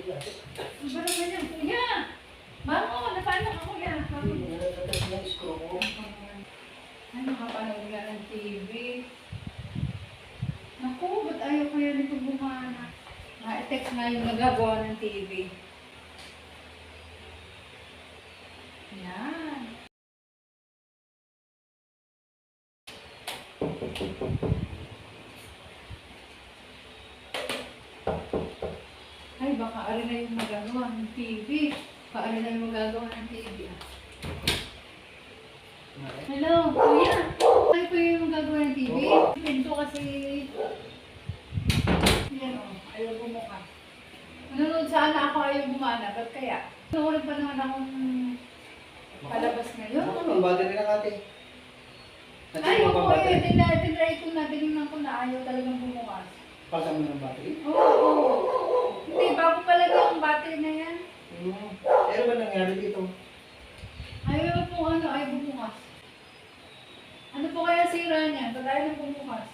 Ano ba naman yan, kuya? Bango, napaano ka, kuya? Ay, makapanood nga ng TV. Naku, ba't ayaw kaya nito bumana? Na-text nga yung nagagawa ng TV. Yan. Ari na yung magagawa ng TV. Ari na yung magagawa ng TV. Hello, kuya. Ay po yung magagawa ng TV. Pinto kasi... Yan o, ayaw bumuka. Nanonood sana ako ayaw bumana. Ba't kaya? Nanonood pa naman akong palabas ngayon. Ang battery ng ate. Ay, Nandito ako pa eh. battery. Tinry, ko na. Tinignan ko na ayaw talagang bumukas. Pasang mo ng battery? Oo, oo. Hindi, bago pala yung battery na yan. Hmm. Ano ba nangyari dito? Ayaw po ano, ayaw bumukas. Ano po kaya sira niya? Ba't ayaw nang bumukas?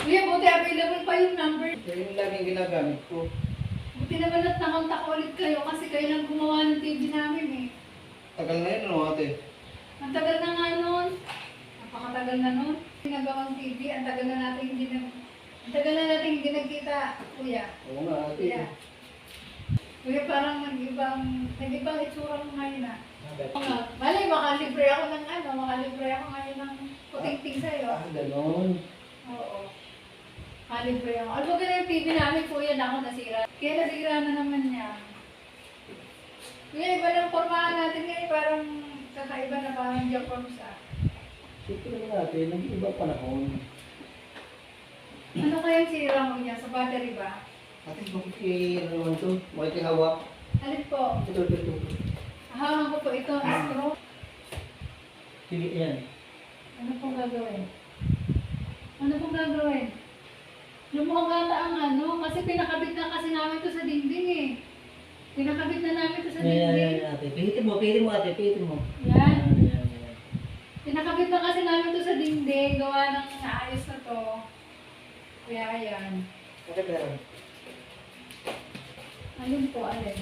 Kuya, buti available pa yung number. Yan yung laging ginagamit ko. Buti naman at nakontak ulit kayo kasi kayo lang gumawa ng TV namin eh. Tagal na yun, ano ate? Ang tagal na nga nun. Napakatagal na nun. Ginagawang TV, ang tagal na natin hindi nag... Ang tagal na natin hindi nagkita, kuya. Oo nga ate. Kuya. Kuya, parang nag-ibang, nag-ibang itsura mo ngayon ah. Mga, malay, makalibre ako ng ano, makalibre ako ngayon ng puting-ting sa'yo. Ah, ganon. Oo. Kalibre ako. Ano ba ganun yung TV namin, kuya, na ako nasira. Kaya nasira na naman niya. Kuya, iba lang formahan natin ngayon, parang kakaiba na parang Japanese ah. Siyempre naman ate, nag-iba panahon. Ano kaya yung sira mo niya? Sa battery ba? Ate, bakit eh, ano naman to? Bakit yung hawak? Alin po? Ito, ito, ito. Hahangan ko po ito, screw. Sige, yan. Ano pong gagawin? Ano pong gagawin? Lumuhang ata ang ano, kasi pinakabit na kasi namin to sa dingding eh. Pinakabit na namin to sa Yan, yan, dingding. yan, ate. Pihitin mo, pihitin mo ate, pihitin mo. Yan. yan, yan. Pinakabit na kasi namin to sa dingding, gawa ng naayos na to. Kaya ayan. Ate, pero. Alin po, alin?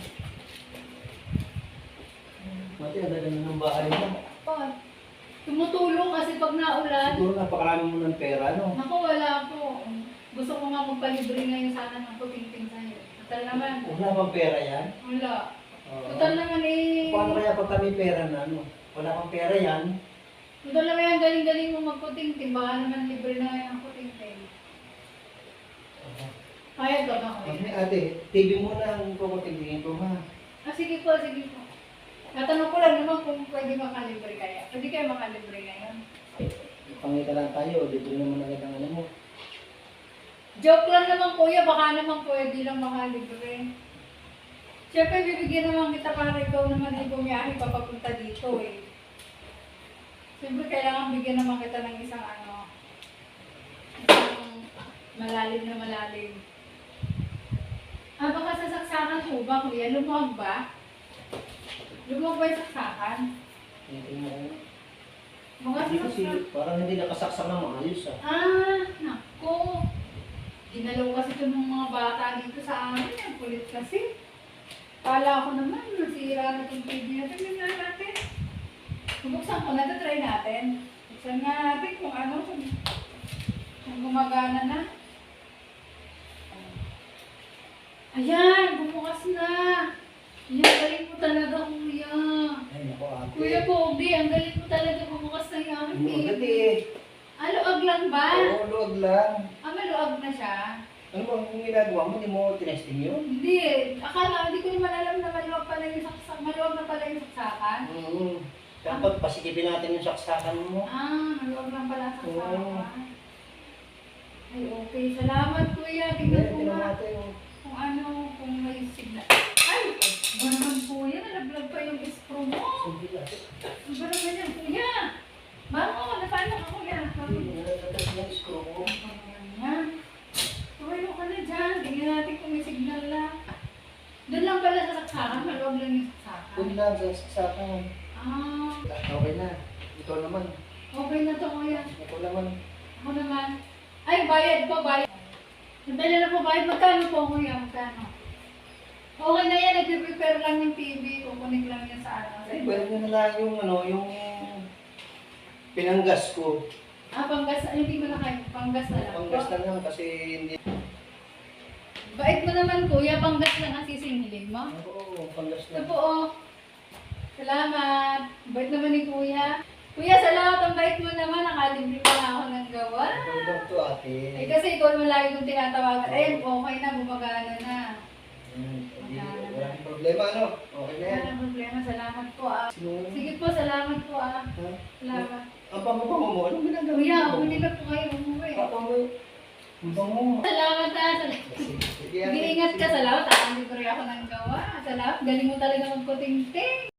Ate, ang dalang na ng bahay mo. Po, tumutulong kasi pag naulan, Siguro napakarami mo ng pera, no? Naku, wala po. Gusto ko nga magpalibre ngayon sana ng puting-ting sa'yo. Total naman. Wala bang pera yan? Wala. Oo. Total naman eh. Paano kaya pag kami pera na, ano? Wala kang pera yan. Total naman yung galing-galing mo magputing-ting. Baka naman libre na ngayon ang ko. Kasi ate, TV mo na ang kukutingin ko, ha? Ah, sige po, sige po. Natanong ko lang naman kung pwede makalibre kaya. Pwede kayo makalibre ngayon. Pangita lang tayo, dito naman agad ang ano mo. Joke lang naman kuya, baka naman pwede lang makalibre. Siyempre, bibigyan naman kita para ikaw naman ay bumiyahe papapunta dito eh. Siyempre, kailangan bigyan naman kita ng isang ano, isang malalim na malalim. Mo ba, kuya? Lumuwag ba? Lumuwag ba yung saksakan? Tingnan mo. Baka Hindi kasi, parang hindi nakasaksak ng maayos, ah. Ah, nako. Ginalaw kasi ito ng mga bata dito sa amin. Ang kulit kasi. Kala ko naman, nasira na itong TV natin. Tingnan natin. Bubuksan ko na ito, try natin. Buksan nga natin kung ano, kung, kung gumagana na. Ayan, bumukas na. Ayan, galing mo talaga, kuya. Ay, naku, ate. Kuya Pogi, ang galing mo talaga bumukas na yung aking agad eh. Ah, luag lang ba? Oo, luwag lang. Ah, maluag na siya? Ano bang ginagawa mo? Hindi mo tinesting yun? Hindi. Akala, hindi ko naman alam na maluwag pala yung saksak. Maluwag na pala yung saksakan. Oo. Dapat pasikipin natin yung saksakan mo. Ah, maluwag lang pala ang Oo. saksakan. Ay, okay. Salamat, kuya. Tingnan ko hindi nga natin yung... kung ano, kung may signal. Ay, ba naman, kuya? Nalaglag pa yung screw mo. Sige lang. Ano ba naman yan, kuya? Bango, napaano ka, kuya? Hindi, nalaglag yung screw ko. Ano naman yan? Tumayo ka na dyan. Tingnan natin kung may signal na. Doon lang pala sa lang yung saksakan. Doon lang sa saksakan. Ah, Okay na. Ikaw naman. okay na to kuya. Ikaw naman. Ako naman. Ay, bayad pa, bayad. Nabili na po kahit magkano po kuya, magkano? Okay na yan, nag-prepare lang yung TV, kukunik lang yan sa ano. Ay, mo na lang yung ano, yung pinanggas ko. Ah, panggas, ay, hindi mo na kayo, panggas na lang. Panggas na lang kasi hindi. Bait mo naman kuya, panggas lang ang sisingilin mo. Oo, panggas Ito na. po oh. Salamat. Bait naman ni kuya. Kuya, salamat ang bait mo naman. Nakalibre pa nga ako ng gawa. Ito lang to ate. Eh kasi ikaw naman lagi kong tinatawagan. Ayun, okay na, gumagana na. Hmm, walang problema ano. Okay na yan. nang problema. Salamat po ah. Sige po, salamat po ah. Salamat. Ang pangupango mo, anong ginagawa Kuya, mo? huli na po kayo umuwi. Ang bango. Salamat ah. Salamat. Sige, ate. Mag-iingat ka. Salamat. Nakalibre ako ng gawa. Salamat. Galing mo talaga magkuting-ting.